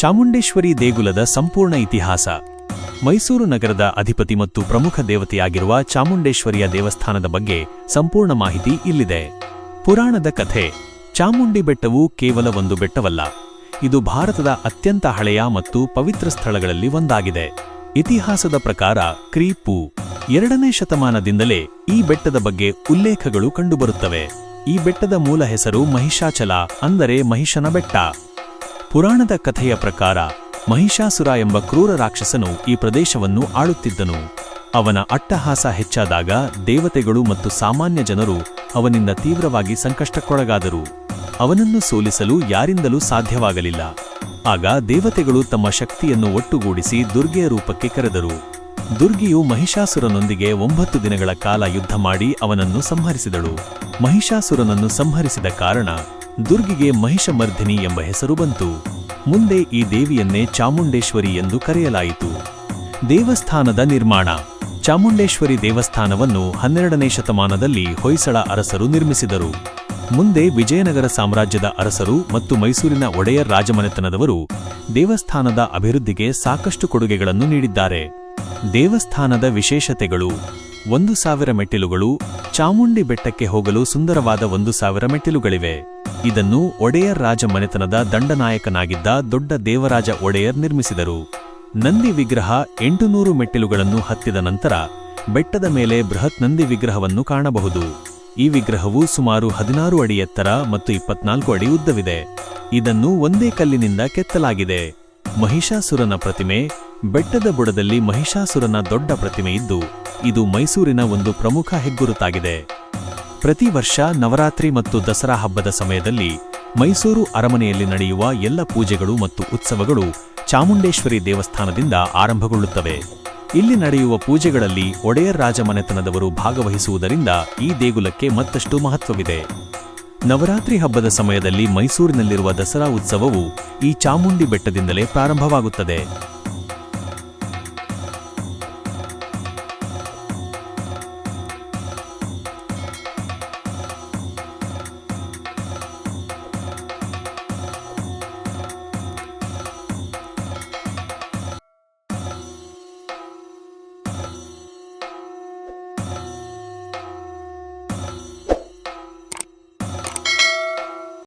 ಚಾಮುಂಡೇಶ್ವರಿ ದೇಗುಲದ ಸಂಪೂರ್ಣ ಇತಿಹಾಸ. ಮೈಸೂರು ನಗರದ ಅಧಿಪತಿ ಮತ್ತು ಪ್ರಮುಖ ದೇವತೆಯಾಗಿರುವ ಚಾಮುಂಡೇಶ್ವರಿಯ ದೇವಸ್ಥಾನದ ಬಗ್ಗೆ ಸಂಪೂರ್ಣ ಮಾಹಿತಿ ಇಲ್ಲಿದೆ. ಪುರಾಣದ ಕಥೆ, ಚಾಮುಂಡಿ ಬೆಟ್ಟವು ಕೇವಲ ಒಂದು ಬೆಟ್ಟವಲ್ಲ, ಇದು ಭಾರತದ ಅತ್ಯಂತ ಹಳೆಯ ಮತ್ತು ಪವಿತ್ರ ಸ್ಥಳಗಳಲ್ಲಿ ಒಂದಾಗಿದೆ. ಇತಿಹಾಸದ ಪ್ರಕಾರ ಕ್ರೀಪು ಎರಡನೇ ಶತಮಾನದಿಂದಲೇ ಈ ಬೆಟ್ಟದ ಬಗ್ಗೆ ಉಲ್ಲೇಖಗಳು ಕಂಡುಬರುತ್ತವೆ. ಈ ಬೆಟ್ಟದ ಮೂಲ ಹೆಸರು ಮಹಿಷಾಚಲ, ಅಂದರೆ ಮಹಿಷನ ಬೆಟ್ಟ. ಪುರಾಣದ ಕಥೆಯ ಪ್ರಕಾರ ಮಹಿಷಾಸುರ ಎಂಬ ಕ್ರೂರ ರಾಕ್ಷಸನು ಈ ಪ್ರದೇಶವನ್ನು ಆಳುತ್ತಿದ್ದನು. ಅವನ ಅಟ್ಟಹಾಸ ಹೆಚ್ಚಾದಾಗ ದೇವತೆಗಳು ಮತ್ತು ಸಾಮಾನ್ಯ ಜನರು ಅವನಿಂದ ತೀವ್ರವಾಗಿ ಸಂಕಷ್ಟಕ್ಕೊಳಗಾದರು. ಅವನನ್ನು ಸೋಲಿಸಲು ಯಾರಿಂದಲೂ ಸಾಧ್ಯವಾಗಲಿಲ್ಲ. ಆಗ ದೇವತೆಗಳು ತಮ್ಮ ಶಕ್ತಿಯನ್ನು ಒಟ್ಟುಗೂಡಿಸಿ ದುರ್ಗೆಯ ರೂಪಕ್ಕೆ ಕರೆದರು. ದುರ್ಗಿಯು ಮಹಿಷಾಸುರನೊಂದಿಗೆ ಒಂಬತ್ತು ದಿನಗಳ ಕಾಲ ಯುದ್ಧ ಮಾಡಿ ಅವನನ್ನು ಸಂಹರಿಸಿದಳು. ಮಹಿಷಾಸುರನನ್ನು ಸಂಹರಿಸಿದ ಕಾರಣ ದುರ್ಗಿಗೆ ಮಹಿಷಮರ್ಧಿನಿ ಎಂಬ ಹೆಸರು ಬಂತು. ಮುಂದೆ ಈ ದೇವಿಯನ್ನೇ ಚಾಮುಂಡೇಶ್ವರಿ ಎಂದು ಕರೆಯಲಾಯಿತು. ದೇವಸ್ಥಾನದ ನಿರ್ಮಾಣ. ಚಾಮುಂಡೇಶ್ವರಿ ದೇವಸ್ಥಾನವನ್ನು ಹನ್ನೆರಡನೇ ಶತಮಾನದಲ್ಲಿ ಹೊಯ್ಸಳ ಅರಸರು ನಿರ್ಮಿಸಿದರು. ಮುಂದೆ ವಿಜಯನಗರ ಸಾಮ್ರಾಜ್ಯದ ಅರಸರು ಮತ್ತು ಮೈಸೂರಿನ ಒಡೆಯರ್ ರಾಜಮನೆತನದವರು ದೇವಸ್ಥಾನದ ಅಭಿವೃದ್ಧಿಗೆ ಸಾಕಷ್ಟು ಕೊಡುಗೆಗಳನ್ನು ನೀಡಿದ್ದಾರೆ. ದೇವಸ್ಥಾನದ ವಿಶೇಷತೆಗಳು. ಒಂದು ಸಾವಿರ ಮೆಟ್ಟಿಲುಗಳು ಚಾಮುಂಡಿ ಬೆಟ್ಟಕ್ಕೆ ಹೋಗಲು ಸುಂದರವಾದ ಒಂದು ಸಾವಿರ ಮೆಟ್ಟಿಲುಗಳಿವೆ. ಇದನ್ನು ಒಡೆಯರ್ ರಾಜ ಮನೆತನದ ದಂಡನಾಯಕನಾಗಿದ್ದ ದೊಡ್ಡ ದೇವರಾಜ ಒಡೆಯರ್ ನಿರ್ಮಿಸಿದರು. ನಂದಿ ವಿಗ್ರಹ ಎಂಟುನೂರು ಮೆಟ್ಟಿಲುಗಳನ್ನು ಹತ್ತಿದ ನಂತರ ಬೆಟ್ಟದ ಮೇಲೆ ಬೃಹತ್ ನಂದಿ ವಿಗ್ರಹವನ್ನು ಕಾಣಬಹುದು. ಈ ವಿಗ್ರಹವು ಸುಮಾರು ಹದಿನಾರು ಅಡಿ ಎತ್ತರ ಮತ್ತು ಇಪ್ಪತ್ನಾಲ್ಕು ಅಡಿ ಉದ್ದವಿದೆ. ಇದನ್ನು ಒಂದೇ ಕಲ್ಲಿನಿಂದ ಕೆತ್ತಲಾಗಿದೆ. ಮಹಿಷಾಸುರನ ಪ್ರತಿಮೆ, ಬೆಟ್ಟದ ಬುಡದಲ್ಲಿ ಮಹಿಷಾಸುರನ ದೊಡ್ಡ ಪ್ರತಿಮೆ ಇದ್ದು, ಇದು ಮೈಸೂರಿನ ಒಂದು ಪ್ರಮುಖ ಹೆಗ್ಗುರುತಾಗಿದೆ. ಪ್ರತಿ ವರ್ಷ ನವರಾತ್ರಿ ಮತ್ತು ದಸರಾ ಹಬ್ಬದ ಸಮಯದಲ್ಲಿ ಮೈಸೂರು ಅರಮನೆಯಲ್ಲಿ ನಡೆಯುವ ಎಲ್ಲ ಪೂಜೆಗಳು ಮತ್ತು ಉತ್ಸವಗಳು ಚಾಮುಂಡೇಶ್ವರಿ ದೇವಸ್ಥಾನದಿಂದ ಆರಂಭಗೊಳ್ಳುತ್ತವೆ. ಇಲ್ಲಿ ನಡೆಯುವ ಪೂಜೆಗಳಲ್ಲಿ ಒಡೆಯರ್ ರಾಜಮನೆತನದವರು ಭಾಗವಹಿಸುವುದರಿಂದ ಈ ದೇಗುಲಕ್ಕೆ ಮತ್ತಷ್ಟು ಮಹತ್ವವಿದೆ. ನವರಾತ್ರಿ ಹಬ್ಬದ ಸಮಯದಲ್ಲಿ ಮೈಸೂರಿನಲ್ಲಿರುವ ದಸರಾ ಉತ್ಸವವು ಈ ಚಾಮುಂಡಿ ಬೆಟ್ಟದಿಂದಲೇ ಪ್ರಾರಂಭವಾಗುತ್ತದೆ.